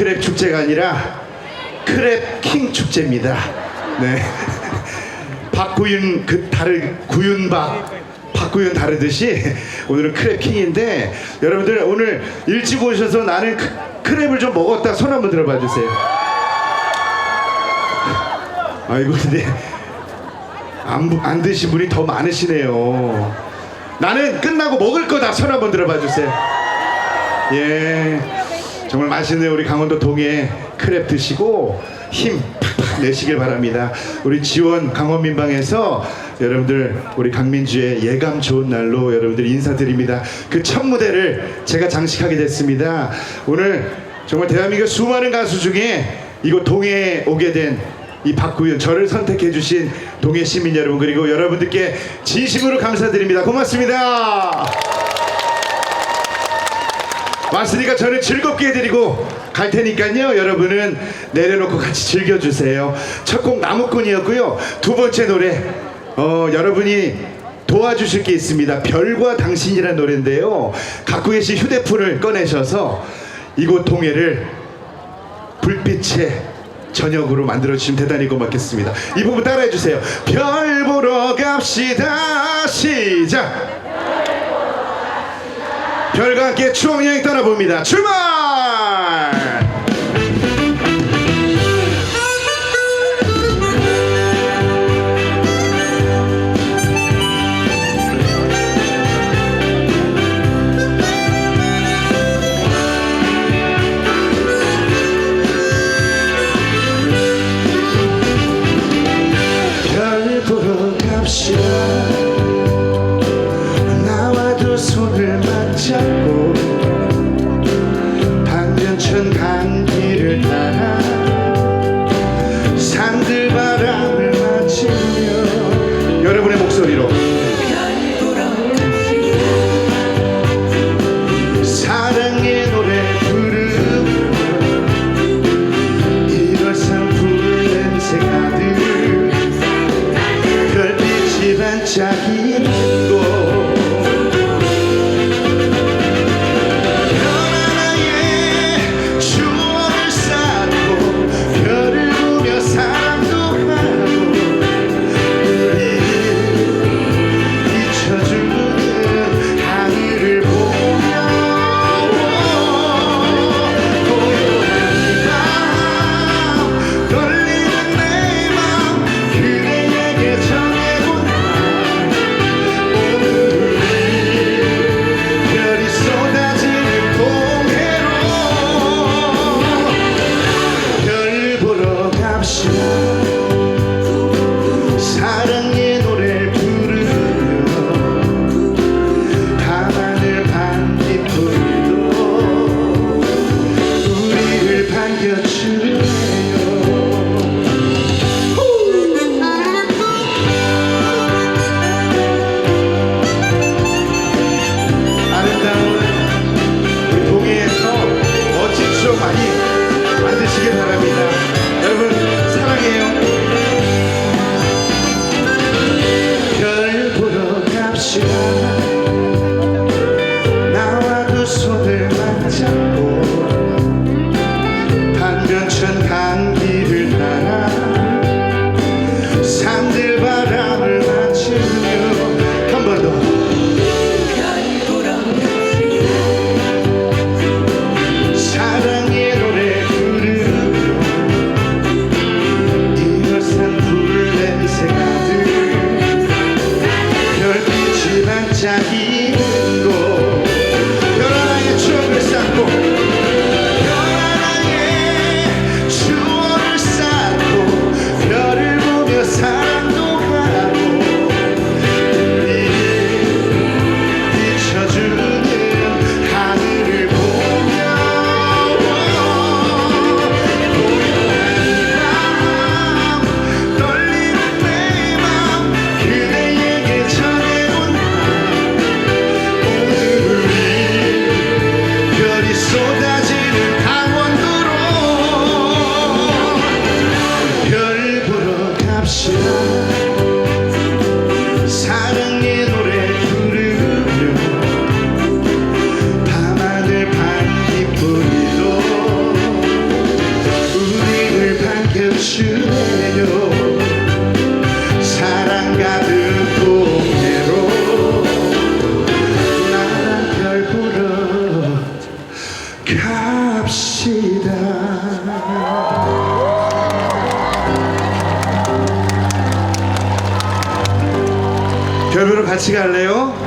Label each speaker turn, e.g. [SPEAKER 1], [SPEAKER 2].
[SPEAKER 1] 크랩 축제가 아니라 크랩 킹 축제입니다. 네. 박구윤 그 다르 구윤박 박구윤 다르듯이 오늘은 크랩 킹인데 여러분들 오늘 일찍 오셔서 나는 크, 크랩을 좀 먹었다 손 한번 들어봐 주세요. 아이고 근데 안, 부- 안 드신 분이 더 많으시네요. 나는 끝나고 먹을 거다 손 한번 들어봐 주세요. 예. 정말 맛있는 우리 강원도 동해 크랩 드시고 힘 팍팍 내시길 바랍니다. 우리 지원 강원 민방에서 여러분들 우리 강민주의 예감 좋은 날로 여러분들 인사드립니다. 그 첫 무대를 제가 장식하게 됐습니다. 오늘 정말 대한민국 수많은 가수 중에 이곳 동해에 오게 된 이 박구윤 저를 선택해 주신 동해 시민 여러분 그리고 여러분들께 진심으로 감사드립니다. 고맙습니다. 왔으니까 저는 즐겁게 해드리고 갈 테니까요. 여러분은 내려놓고 같이 즐겨주세요. 첫 곡 나무꾼이었고요. 두 번째 노래 어 여러분이 도와주실 게 있습니다. 별과 당신이라는 노래인데요. 갖고 계신 휴대폰을 꺼내셔서 이곳 동해를 불빛의 저녁으로 만들어 주시면 대단히 고맙겠습니다. 이 부분 따라해 주세요. 별 보러 갑시다. 시작 별과 함께 추억 여행 떠나봅니다. 출발! 별 보러 갑시다. 여러분의 목소리로 사랑의 노래 부르며 일월산 푸른새 가득 별빛이 반짝이는 곳 우리 같이 갈래요?